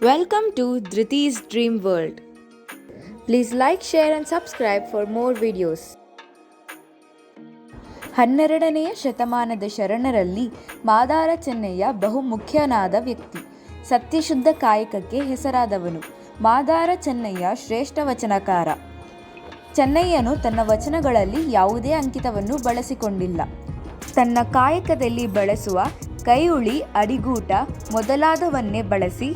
Welcome to Dhriti's Dream World. Please like, share, and subscribe for more videos. ಹನ್ನೆರಡನೆಯ ಶತಮಾನದ ಶರಣರಲ್ಲಿ ಮಾದಾರ ಚೆನ್ನಯ್ಯ ಬಹುಮುಖ್ಯನಾದ ವ್ಯಕ್ತಿ ಸತ್ಯಶುದ್ಧ ಕಾಯಕಕ್ಕೆ ಹೆಸರಾದವನು ಮಾದಾರ ಚೆನ್ನಯ್ಯ ಶ್ರೇಷ್ಠ ವಚನಕಾರ ಚೆನ್ನಯ್ಯನು ತನ್ನ ವಚನಗಳಲ್ಲಿ ಯಾವುದೇ ಅಂಕಿತವನ್ನು ಬಳಸಿಕೊಂಡಿಲ್ಲ ತನ್ನ ಕಾಯಕದಲ್ಲಿ ಬಳಸುವ ಕೈಯುಳಿ ಅಡಿಗೂಟ ಮೊದಲಾದವನ್ನೇ ಬಳಸಿ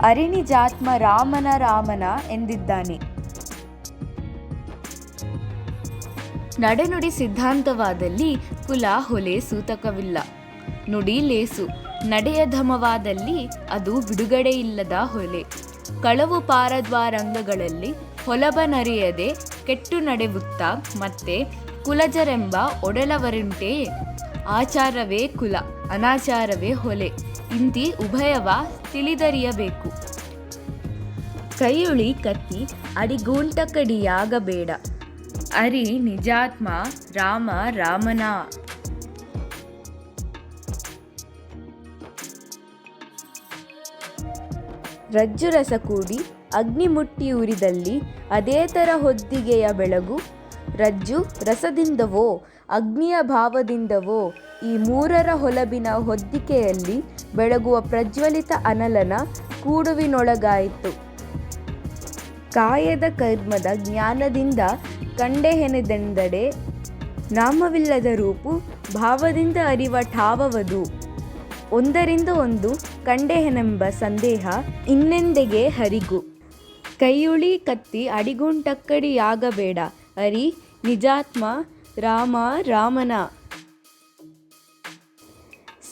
ಅರಿಣಿಜಾತ್ಮ ರಾಮನ ರಾಮನ ಎಂದಿದ್ದಾನೆ. ನಡೆನುಡಿ ಸಿದ್ಧಾಂತವಾದಲ್ಲಿ ಕುಲ, ಹೊಲೆ, ಸೂತಕವಿಲ್ಲ. ನುಡಿ, ಲೇಸು. ನಡೆಯ ಧಮವಾದಲ್ಲಿ ಅದು ಬಿಡುಗಡೆಯಿಲ್ಲದ ಹೊಲೆ. ಕಳವು ಪಾರದ್ವಾರಂಗಗಳಲ್ಲಿ ಹೊಲಬನರಿಯದೆ ಕೆಟ್ಟು ನಡೆವುತ್ತ ಮತ್ತೆ ಕುಲಜರೆಂಬ ಒಡಲವರುಂಟೇ ಆಚಾರವೇ ಕುಲ. ಅನಾಚಾರವೇ ಹೊಲೆ. ಇಂತಿ ಉಭಯವ ತಿಳಿದರಿಯಬೇಕು. ಕೈಯುಳಿ ಕತ್ತಿ ಅಡಿಗೂಂಟಕಡಿಯಾಗಬೇಡ. ಅರಿ ನಿಜಾತ್ಮ ರಾಮ ರಾಮನ. ರಜ್ಜು ರಸ ಕೂಡಿ ಅಗ್ನಿ ಮುಟ್ಟಿ ಉರಿದಲ್ಲಿ ಅದೇ ಹೊದ್ದಿಗೆಯ ಬೆಳಗು. ರಜ್ಜು ರಸದಿಂದವೋ, ಅಗ್ನಿಯ ಭಾವದಿಂದವೋ ಈ ಮೂರರ ಹೊಲಬಿನ ಹೊದ್ದಿಕೆಯಲ್ಲಿ ಬೆಳಗುವ ಪ್ರಜ್ವಲಿತ ಅನಲನ ಕೂಡುವಿನೊಳಗಾಯಿತು. ಕಾಯದ ಕರ್ಮದ ಜ್ಞಾನದಿಂದ ಕಂಡೆಹೆನೆದೆಂದಡೆ ನಾಮವಿಲ್ಲದ ರೂಪು, ಭಾವದಿಂದ ಅರಿವ ಠಾವವದು. ಒಂದರಿಂದ ಒಂದು ಕಂಡೆಹೆನೆಂಬ ಸಂದೇಹ ಇನ್ನೆಂದೆಗೆ ಹರಿಗು. ಕೈಯುಳಿ ಕತ್ತಿ ಅಡಿಗುಂಟಕ್ಕಡಿಯಾಗಬೇಡ. ಅರಿ ನಿಜಾತ್ಮ ರಾಮ ರಾಮನ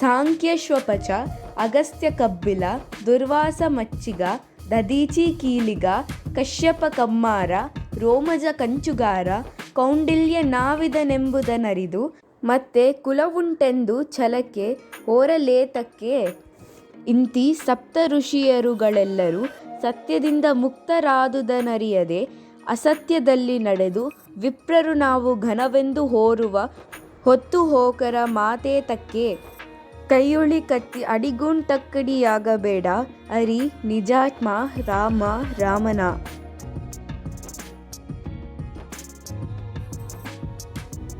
ಸಾಂಖ್ಯಶ್ವಪಚ ಅಗಸ್ತ್ಯ ಕಬ್ಬಿಲ, ದುರ್ವಾಸ ಮಚ್ಚಿಗ ದದೀಚಿ ಕೀಲಿಗ, ಕಶ್ಯಪ ಕಮ್ಮಾರ, ರೋಮಜ ಕಂಚುಗಾರ, ಕೌಂಡಿಲ್ಯ ನಾವಿದನೆಂಬುದನರಿದು ಮತ್ತೆ ಕುಲವುಂಟೆಂದು ಛಲಕ್ಕೆ ಹೋರಲೇತಕ್ಕೆ ಇಂತಿ ಸಪ್ತ ಋಷಿಯರುಗಳೆಲ್ಲರೂ ಸತ್ಯದಿಂದ ಮುಕ್ತರಾದುದನರಿಯದೆ ಅಸತ್ಯದಲ್ಲಿ ನಡೆದು ವಿಪ್ರರು ನಾವು ಘನವೆಂದು ಹೋರುವ ಹೊತ್ತು ಹೋಕರ ಮಾತೇತಕ್ಕೆ ಕೈಯುಳಿ ಕತ್ತಿ ಅಡಿಗುಂಟಕ್ಕಡಿಯಾಗಬೇಡ ಅರಿ, ನಿಜಾತ್ಮ, ರಾಮ, ರಾಮನ.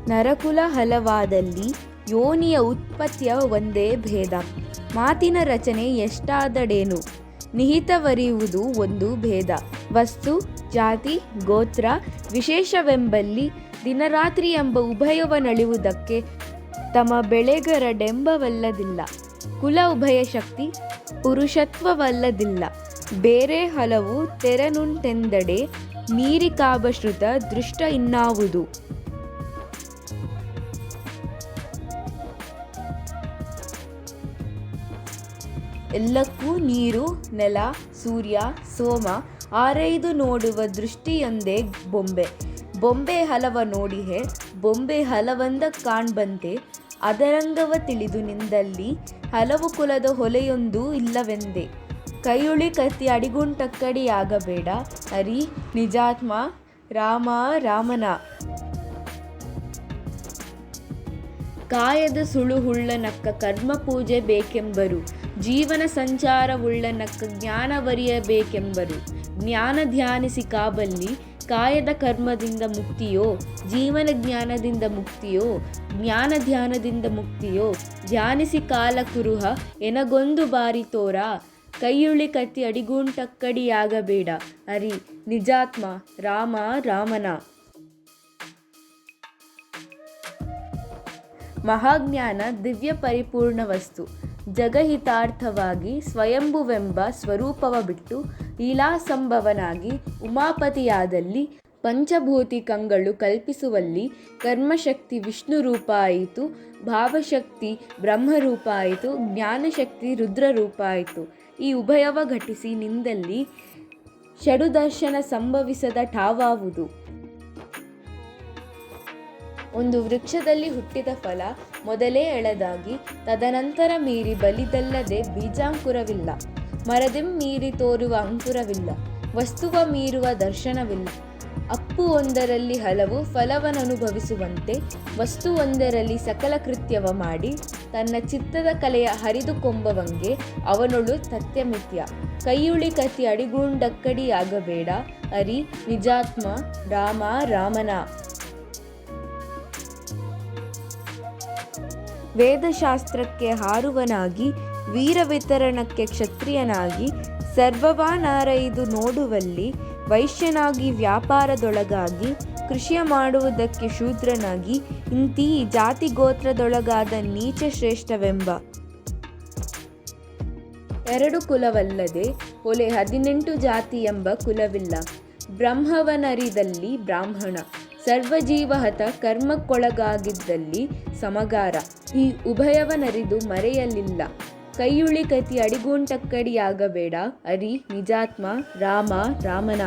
ನರಕುಲ ಹಲವಾದಲ್ಲಿ ಯೋನಿಯ ಉತ್ಪತ್ತಿಯ ಒಂದೇ ಭೇದ. ಮಾತಿನ ರಚನೆ ಎಷ್ಟಾದಡೇನು? ನಿಹಿತವರಿಯುವುದು ಒಂದು ಭೇದ. ವಸ್ತು, ಜಾತಿ, ಗೋತ್ರ ವಿಶೇಷವೆಂಬಲ್ಲಿ ದಿನರಾತ್ರಿ ಎಂಬ ಉಭಯವನಳಿಯುವುದಕ್ಕೆ ಬೆಳೆಗರ ಡೆಂಬವಲ್ಲದಿಲ್ಲ. ಕುಲ ಉಭಯ ಶಕ್ತಿ ಪುರುಷತ್ವವಲ್ಲದಿಲ್ಲ. ಬೇರೆ ಹಲವು ತೆರನುಂಟೆಂದಡೆ ಮೀರಿ ಕಾಬಶ್ರುತ ದೃಷ್ಟ ಇನ್ನಾವುದು. ಎಲ್ಲಕ್ಕೂ ನೀರು, ನೆಲ, ಸೂರ್ಯ, ಸೋಮ ಆರೈದು ನೋಡುವ ದೃಷ್ಟಿಯೊಂದೇ ಬೊಂಬೆ. ಬೊಂಬೆ ಹಲವ ನೋಡಿಹೆ, ಬೊಂಬೆ ಹಲವಂದ ಕಾಣ್ಬಂತೆ ಅದರಂಗವ ತಿಳಿದು ನಿಂದಲ್ಲಿ ಹಲವು ಕುಲದ ಹೊಲೆಯೊಂದು ಇಲ್ಲವೆಂದೆ. ಕೈಯುಳಿ ಕತ್ತಿ ಅಡಿಗುಂಟಕ್ಕಡಿಯಾಗಬೇಡ. ಹರಿ, ನಿಜಾತ್ಮ, ರಾಮ, ರಾಮನ. ಕಾಯದ ಸುಳುಹುಳ್ಳನಕ್ಕ ಕರ್ಮ ಪೂಜೆ ಬೇಕೆಂಬರು. ಜೀವನ ಸಂಚಾರವುಳ್ಳನಕ್ಕ ಜ್ಞಾನವರಿಯಬೇಕೆಂಬರು ಜ್ಞಾನ ಧ್ಯಾನಿಸಿ ಕಾಬಲ್ಲಿ ಕಾಯದ ಕರ್ಮದಿಂದ ಮುಕ್ತಿಯೋ, ಜೀವನ ಜ್ಞಾನದಿಂದ ಮುಕ್ತಿಯೋ ಜ್ಞಾನ ಧ್ಯಾನದಿಂದ ಮುಕ್ತಿಯೋ? ಧ್ಯಾನಿಸಿ ಕಾಲ ಕುರುಹ, ಎನಗೊಂದು ಬಾರಿ ತೋರ? ಕೈಯುಳಿ ಕತ್ತಿ ಅಡಿಗುಂಟಕ್ಕಡಿಯಾಗಬೇಡ. ಅರಿ, ನಿಜಾತ್ಮ, ರಾಮ, ರಾಮನ. ಮಹಾಜ್ಞಾನ ದಿವ್ಯ ಪರಿಪೂರ್ಣ ವಸ್ತು. ಜಗಹಿತಾರ್ಥವಾಗಿ ಸ್ವಯಂಭುವೆಂಬ ಸ್ವರೂಪವ ಬಿಟ್ಟು, ಲೀಲಾಸಂಭವನಾಗಿ ಉಮಾಪತಿಯಾದಲ್ಲಿ ಪಂಚಭೂತಿ ಕಂಗಳು ಕಲ್ಪಿಸುವಲ್ಲಿ ಕರ್ಮಶಕ್ತಿ ವಿಷ್ಣು ಆಯಿತು, ಭಾವಶಕ್ತಿ ಬ್ರಹ್ಮರೂಪ ಆಯಿತು, ಜ್ಞಾನಶಕ್ತಿ ರುದ್ರರೂಪ ಆಯಿತು. ಈ ಉಭಯವ ಘಟಿಸಿ ನಿಂದಲ್ಲಿ ಷಡುದರ್ಶನ ಸಂಭವಿಸದ ಠಾವಾವುದು. ಒಂದು ವೃಕ್ಷದಲ್ಲಿ ಹುಟ್ಟಿದ ಫಲ ಮೊದಲೇ ಎಳೆದಾಗಿ, ತದನಂತರ ಮೀರಿ ಬಲಿದಲ್ಲದೆ ಬೀಜಾಂಕುರವಿಲ್ಲ. ಮರದಿಂ ಮೀರಿ ತೋರುವ ಅಂಕುರವಿಲ್ಲ. ವಸ್ತುವ ಮೀರುವ ದರ್ಶನವಿಲ್ಲ. ಅಪ್ಪು ಒಂದರಲ್ಲಿ ಹಲವು ಫಲವನ್ನನುಭವಿಸುವಂತೆ ವಸ್ತು ಒಂದರಲ್ಲಿ ಸಕಲ ಕೃತ್ಯವ ಮಾಡಿ ತನ್ನ ಚಿತ್ತದ ಕಲೆಯ ಹರಿದುಕೊಂಬವಂಗೆ ಅವನೊಳು ಸತ್ಯಮಿತ್ಯ ಕೈಯುಳಿ ಕತಿ ಅಡಿಗುಂಡಕ್ಕಡಿಯಾಗಬೇಡ. ಅರಿ, ನಿಜಾತ್ಮ, ರಾಮ, ರಾಮನ. ವೇದಶಾಸ್ತ್ರಕ್ಕೆ ಹಾರುವನಾಗಿ ವೀರ ವಿತರಣಕ್ಕೆ ಕ್ಷತ್ರಿಯನಾಗಿ, ಸರ್ವವಾನಾರೈದು ನೋಡುವಲ್ಲಿ ವೈಶ್ಯನಾಗಿ ವ್ಯಾಪಾರದೊಳಗಾಗಿ, ಕೃಷಿಯ ಮಾಡುವುದಕ್ಕೆ ಶೂದ್ರನಾಗಿ, ಇಂತೀ ಜಾತಿ ಗೋತ್ರದೊಳಗಾದ ನೀಚ ಶ್ರೇಷ್ಠವೆಂಬ. ಎರಡು ಕುಲವಲ್ಲದೆ ಒಲೆ ಹದಿನೆಂಟು ಜಾತಿ ಎಂಬ ಕುಲವಿಲ್ಲ. ಬ್ರಹ್ಮವನರಿದಲ್ಲಿ ಬ್ರಾಹ್ಮಣ, ಸರ್ವಜೀವಹತ ಕರ್ಮಕ್ಕೊಳಗಾಗಿದ್ದಲ್ಲಿ ಸಮಗಾರ. ಈ ಉಭಯವನರಿದು ಮರೆಯಲಿಲ್ಲ. ಕೈಯುಳಿ ಕತಿ ಅಡಿಗುಂಟಕ್ಕಡಿಯಾಗಬೇಡ. ಅರಿ, ನಿಜಾತ್ಮ, ರಾಮ, ರಾಮನ.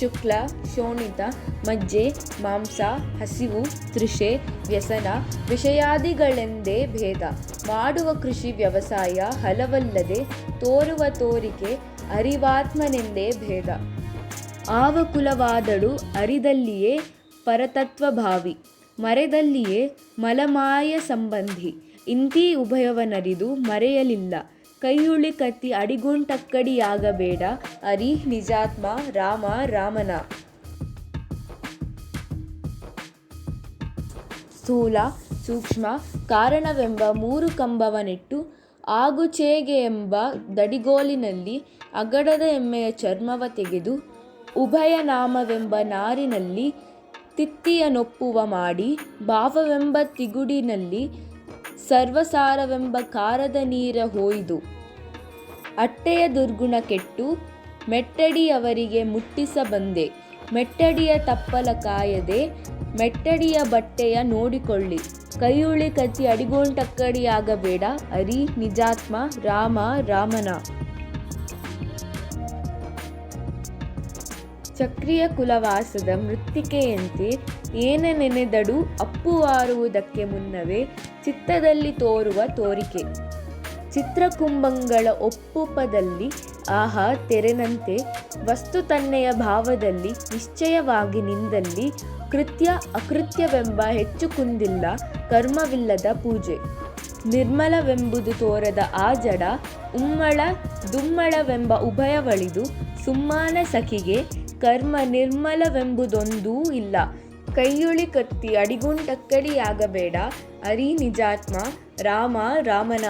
ಶುಕ್ಲ, ಶೋಣಿತ, ಮಜ್ಜೆ, ಮಾಂಸ, ಹಸಿವು ತೃಷೆ ವ್ಯಸನ, ವಿಷಯಾದಿಗಳೆಂದೇ ಭೇದ. ಮಾಡುವ ಕೃಷಿ ವ್ಯವಸಾಯ ಹಲವಲ್ಲದೆ ತೋರುವ ತೋರಿಕೆ ಅರಿವಾತ್ಮನೆಂದೇ ಭೇದ. ಆವಕುಲವಾದಳು ಅರಿದಲ್ಲಿಯೇ ಪರತತ್ವಭಾವಿ. ಮರೆದಲ್ಲಿಯೇ ಮಲಮಾಯ ಸಂಬಂಧಿ. ಇಂತೀ ಉಭಯವನರಿದು ಮರೆಯಲಿಲ್ಲ. ಕೈಯುಳಿ ಕತ್ತಿ ಅಡಿಗುಂಟಕ್ಕಡಿಯಾಗಬೇಡ. ಅರಿ ನಿಜಾತ್ಮ, ರಾಮ, ರಾಮನ. ಸ್ಥೂಲ ಸೂಕ್ಷ್ಮ, ಕಾರಣವೆಂಬ ಮೂರು ಕಂಬವನಿಟ್ಟು ಆಗುಚೇಗೆ ಎಂಬ ದಡಿಗೋಲಿನಲ್ಲಿ ಅಗಡದ ಎಮ್ಮೆಯ ಚರ್ಮವ ತೆಗೆದು ಉಭಯ ನಾಮವೆಂಬ ನಾರಿನಲ್ಲಿ ತಿತ್ತಿಯನೊಪ್ಪುವ ಮಾಡಿ ಭಾವವೆಂಬ ತಿಗುಡಿನಲ್ಲಿ ಸರ್ವಸಾರವೆಂಬ ಕಾರದ ನೀರ ಹೋಯ್ದು ಅಟ್ಟೆಯ ದುರ್ಗುಣ ಕೆಟ್ಟು ಮೆಟ್ಟಡಿಯವರಿಗೆ ಮುಟ್ಟಿಸ ಬಂದೆ. ಮೆಟ್ಟಡಿಯ ತಪ್ಪಲ ಕಾಯದೆ ಮೆಟ್ಟಡಿಯ ಬಟ್ಟೆಯ ನೋಡಿಕೊಳ್ಳಿ. ಕೈಯುಳಿ ಕಚ್ಚಿ ಅಡಿಗೋಂಟಕ್ಕಡಿಯಾಗಬೇಡ. ಅರಿ, ನಿಜಾತ್ಮ, ರಾಮ, ರಾಮನ ಚಕ್ರಿಯ ಕುಲವಾಸದ ಮೃತ್ತಿಕೆಯಂತೆ ಏನ ನೆನೆದಡು ಅಪ್ಪುವಾರುವುದಕ್ಕೆ ಮುನ್ನವೇ ಚಿತ್ತದಲ್ಲಿ ತೋರುವ ತೋರಿಕೆ. ಚಿತ್ರಕುಂಭಗಳ ಒಪ್ಪುಪದಲ್ಲಿ ಆಹಾ ತೆರೆನಂತೆ ವಸ್ತು ತನ್ನೆಯ ಭಾವದಲ್ಲಿ ನಿಶ್ಚಯವಾಗಿ ನಿಂದಲ್ಲಿ ಕೃತ್ಯ ಅಕೃತ್ಯವೆಂಬ ಹೆಚ್ಚು ಕುಂದಿಲ್ಲ ಕರ್ಮವಿಲ್ಲದ ಪೂಜೆ. ನಿರ್ಮಲವೆಂಬುದು ತೋರದ ಆ ಜಡ ಉಮ್ಮಳ ದುಮ್ಮಳವೆಂಬ ಉಭಯವಳಿದು ಸುಮ್ಮಾನ ಸಖಿಗೆ ಕರ್ಮ ನಿರ್ಮಲವೆಂಬುದೊಂದೂ ಇಲ್ಲ. ಕೈಯುಳಿ ಕತ್ತಿ ಅಡಿಗುಂಟಕ್ಕಡಿಯಾಗಬೇಡ. ಅರಿ ನಿಜಾತ್ಮ ರಾಮ ರಾಮನ.